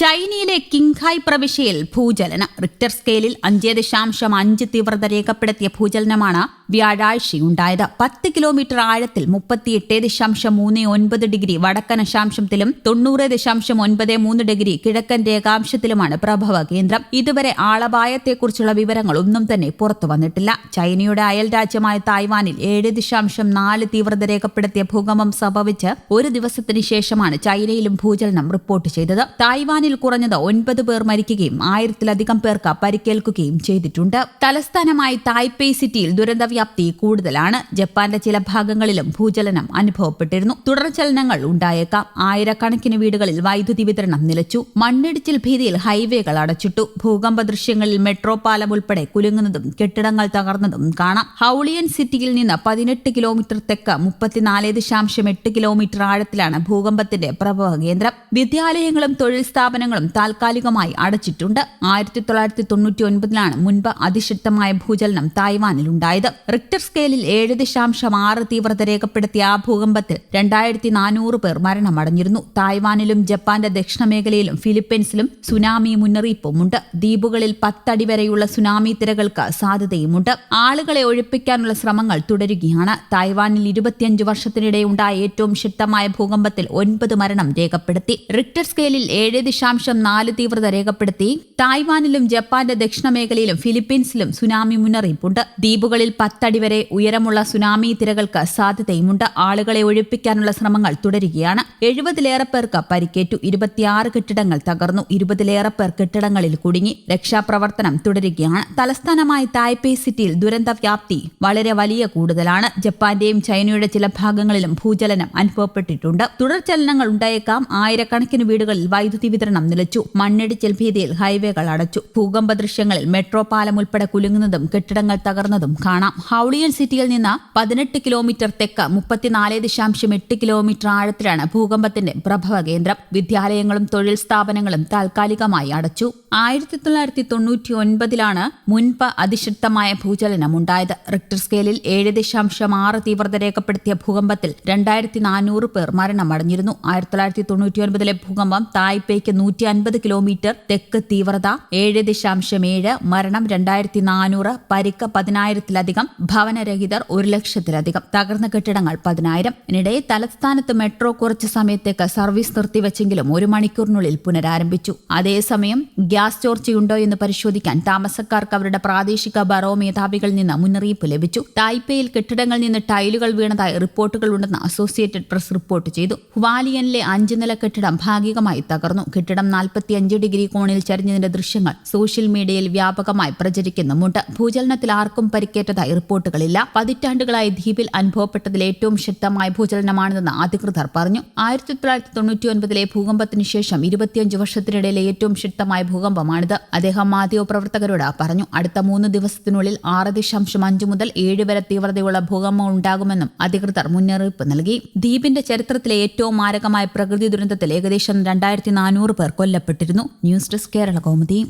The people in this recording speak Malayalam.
ചൈനയിലെ കിങ്ഹായ് പ്രവിശ്യയിൽ ഭൂചലനം. റിക്ടർ സ്കെയിലിൽ അഞ്ച് ദശാംശം അഞ്ച് തീവ്രത രേഖപ്പെടുത്തിയ ഭൂചലനമാണ് വ്യാഴാഴ്ചയുണ്ടായത്. പത്ത് കിലോമീറ്റർ ആഴത്തിൽ മുപ്പത്തിയെട്ട് ദശാംശം മൂന്ന് ഒൻപത് ഡിഗ്രി വടക്കൻ അക്ഷാംശത്തിലും തൊണ്ണൂറ് ദശാംശം ഒൻപത് മൂന്ന് ഡിഗ്രി കിഴക്കൻ രേഖാംശത്തിലുമാണ് പ്രഭവ കേന്ദ്രം. ഇതുവരെ ആളപായത്തെക്കുറിച്ചുള്ള വിവരങ്ങൾ ഒന്നും തന്നെ പുറത്തു വന്നിട്ടില്ല. ചൈനയുടെ അയൽ രാജ്യമായ തായ്വാനിൽ ഏഴ് ദശാംശം നാല് തീവ്രത രേഖപ്പെടുത്തിയ ഭൂകമ്പം സംഭവിച്ച് ഒരു ദിവസത്തിന് ശേഷമാണ് ചൈനയിലും ഭൂചലനം റിപ്പോർട്ട് ചെയ്തത്. തായ്വാനിൽ കുറഞ്ഞത് ഒൻപത് പേർ മരിക്കുകയും ആയിരത്തിലധികം പേർക്ക് പരിക്കേൽക്കുകയും ചെയ്തിട്ടുണ്ട്. തലസ്ഥാനമായി തായ്പേയ് സിറ്റിയിൽ ദുരന്തവ്യാപ്തി കൂടുതലാണ്. ജപ്പാന്റെ ചില ഭാഗങ്ങളിലും ഭൂചലനം അനുഭവപ്പെട്ടിരുന്നു. തുടർചലനങ്ങൾ ഉണ്ടായേക്കാം. ആയിരക്കണക്കിന് വീടുകളിൽ വൈദ്യുതി വിതരണം നിലച്ചു. മണ്ണിടിച്ചിൽ ഭീതിയിൽ ഹൈവേകൾ അടച്ചിട്ടു. ഭൂകമ്പ ദൃശ്യങ്ങളിൽ മെട്രോ പാലം ഉൾപ്പെടെ കുലുങ്ങുന്നതും കെട്ടിടങ്ങൾ തകർന്നതും കാണാം. ഹൌളിയൻ സിറ്റിയിൽ നിന്ന് പതിനെട്ട് കിലോമീറ്റർ തെക്ക് മുപ്പത്തിനാല് ദശാംശം എട്ട് കിലോമീറ്റർ ആഴത്തിലാണ് ഭൂകമ്പത്തിന്റെ പ്രഭവ കേന്ദ്രം. വിദ്യാലയങ്ങളും തൊഴിൽ സ്ഥാപനങ്ങളും താൽക്കാലികമായി അടച്ചിട്ടുണ്ട്. ആയിരത്തി തൊള്ളായിരത്തി തൊണ്ണൂറ്റി ഒൻപതിലാണ് മുൻപ് അതിശക്തമായ ഭൂചലനം തായ്വാനിൽ ഉണ്ടായത്. റിക്ടർ സ്കെയിലിൽ ഏഴ് ദശാംശം ആറ് തീവ്രത രേഖപ്പെടുത്തിയ ആ ഭൂകമ്പത്തിൽ രണ്ടായിരത്തി നാനൂറ് പേർ മരണമടഞ്ഞിരുന്നു. തായ്വാനിലും ജപ്പാന്റെ ദക്ഷിണ മേഖലയിലും ഫിലിപ്പീൻസിലും സുനാമി മുന്നറിയിപ്പുമുണ്ട്. ദ്വീപുകളിൽ പത്തടി വരെയുള്ള സുനാമി തിരകൾക്ക് സാധ്യതയുമുണ്ട്. ആളുകളെ ഒഴിപ്പിക്കാനുള്ള ശ്രമങ്ങൾ തുടരുകയാണ്. തായ്വാനിൽ ഇരുപത്തിയഞ്ച് വർഷത്തിനിടെ ഉണ്ടായ ഏറ്റവും ശക്തമായ ഭൂകമ്പത്തിൽ ഒൻപത് മരണം രേഖപ്പെടുത്തി. റിക്ടർ സ്കെയിലിൽ ഏഴ് ദശാംശം നാല് തീവ്രത രേഖപ്പെടുത്തി. തായ്വാനിലും ജപ്പാന്റെ ദക്ഷിണ മേഖലയിലും ഫിലിപ്പീൻസിലും സുനാമി മുന്നറിയിപ്പുണ്ട്. ദ്വീപുകളിൽ പത്തടി വരെ ഉയരമുള്ള സുനാമി തിരകൾക്ക് സാധ്യതയുമുണ്ട്. ആളുകളെ ഒഴിപ്പിക്കാനുള്ള ശ്രമങ്ങൾ തുടരുകയാണ്. എഴുപതിലേറെ പേർക്ക് പരിക്കേറ്റു. ഇരുപത്തിയാറ് കെട്ടിടങ്ങൾ തകർന്നു. ഇരുപതിലേറെ പേർ കെട്ടിടങ്ങളിൽ കുടുങ്ങി രക്ഷാപ്രവർത്തനം തുടരുകയാണ്. തലസ്ഥാനമായ തായ്പേ സിറ്റിയിൽ ദുരന്ത വ്യാപ്തി വളരെ വലിയ കൂടുതലാണ്. ജപ്പാന്റെയും ചൈനയുടെ ചില ഭാഗങ്ങളിലും ഭൂചലനം അനുഭവപ്പെട്ടിട്ടുണ്ട്. തുടർചലനങ്ങൾ ഉണ്ടായേക്കാം. ആയിരക്കണക്കിന് വീടുകളിൽ വൈദ്യുതി വിതരണം നിലച്ചു. മണ്ണിടിച്ചിൽ ഭീതിയിൽ ഹൈവേകൾ അടച്ചു. ഭൂകമ്പ ദൃശ്യങ്ങളിൽ മെട്രോ പാലം ഉൾപ്പെടെ കുലുങ്ങുന്നതും കെട്ടിടങ്ങൾ തകർന്നതും കാണാം. ഹൌളിയൻ സിറ്റിയിൽ നിന്ന് പതിനെട്ട് കിലോമീറ്റർ തെക്ക് മുപ്പത്തിനാല് ദശാംശം എട്ട് കിലോമീറ്റർ ആഴത്തിലാണ് ഭൂകമ്പത്തിന്റെ പ്രഭവ കേന്ദ്രം. വിദ്യാലയങ്ങളും തൊഴിൽ സ്ഥാപനങ്ങളും താൽക്കാലികമായി അടച്ചു. ആയിരത്തി തൊള്ളായിരത്തി തൊണ്ണൂറ്റി ഒൻപതിലാണ് മുൻപ് അതിശക്തമായ ഭൂചലനം ഉണ്ടായത്. റിക്ടർ സ്കെയിലിൽ ഏഴ് ദശാംശം ആറ് തീവ്രത രേഖപ്പെടുത്തിയ ഭൂകമ്പത്തിൽ രണ്ടായിരത്തി നാനൂറ് പേർ മരണമടഞ്ഞിരുന്നു. ആയിരത്തി തൊള്ളായിരത്തി തൊണ്ണൂറ്റി ഒൻപതിലെ ഭൂകമ്പം തായ്പേക്ക് നൂറ്റി അൻപത് കിലോമീറ്റർ തെക്ക് തീവ്രത ഏഴ് ദശാംശം ഏഴ് മരണം രണ്ടായിരത്തി നാനൂറ് പരിക്ക് പതിനായിരത്തിലധികം ഭവനരഹിതർ ഒരു ലക്ഷത്തിലധികം. തകർന്ന കെട്ടിടങ്ങൾ പതിനായിരം. ഇതിനിടെ തലസ്ഥാനത്ത് മെട്രോ കുറച്ചു സമയത്തേക്ക് സർവീസ് നിർത്തിവെച്ചെങ്കിലും ഒരു മണിക്കൂറിനുള്ളിൽ പുനരാരംഭിച്ചു. അതേസമയം ഗ്യാസ് ചോർച്ചയുണ്ടോ എന്ന് പരിശോധിക്കാൻ താമസക്കാർക്ക് അവരുടെ പ്രാദേശിക ബറോ മേധാവികളിൽ നിന്ന് മുന്നറിയിപ്പ് ലഭിച്ചു. തായ്പേയിൽ കെട്ടിടങ്ങളിൽ നിന്ന് ടൈലുകൾ വീണതായി റിപ്പോർട്ടുകൾ ഉണ്ടെന്ന് അസോസിയേറ്റഡ് പ്രസ് റിപ്പോർട്ട് ചെയ്തു. ഹുവാലിയനിലെ അഞ്ച് നില കെട്ടിടം ഭാഗികമായി തകർന്നു. കെട്ടിടം നാൽപ്പത്തിയഞ്ച് ഡിഗ്രി കോണിൽ ചരിഞ്ഞതിന്റെ ദൃശ്യങ്ങൾ സോഷ്യൽ മീഡിയയിൽ വ്യാപകമായി പ്രചരിക്കുന്നുമുണ്ട്. ഭൂചലനത്തിൽ ആർക്കും പരിക്കേറ്റതായി റിപ്പോർട്ടുകളില്ല. പതിറ്റാണ്ടുകളായി ദ്വീപിൽ അനുഭവപ്പെട്ടതിൽ ഏറ്റവും ശക്തമായ ഭൂചലനമാണിതെന്ന് അധികൃതർ പറഞ്ഞു. ആയിരത്തി തൊള്ളായിരത്തി തൊണ്ണൂറ്റി ഒൻപതിലെ ഭൂകമ്പത്തിന് ശേഷം ഇരുപത്തിയഞ്ച് വർഷത്തിനിടയിലെ ഏറ്റവും ശക്തമായ ഭൂകമ്പമാണിത്. അദ്ദേഹം മാധ്യമ പ്രവർത്തകരോട് പറഞ്ഞു അടുത്ത മൂന്ന് ദിവസത്തിനുള്ളിൽ ആറ് ദശാംശം അഞ്ച് മുതൽ ഏഴ് വരെ തീവ്രതയുള്ള ഭൂകമ്പം ഉണ്ടാകുമെന്നും അധികൃതർ മുന്നറിയിപ്പ് നൽകി. ദ്വീപിന്റെ ചരിത്രത്തിലെ ഏറ്റവും മാരകമായ പ്രകൃതി ദുരന്തത്തിൽ ഏകദേശം രണ്ടായിരത്തി നാനൂറ് പേർ കൊല്ലപ്പെട്ടിരുന്നു. News desk Kerala Kaumudi.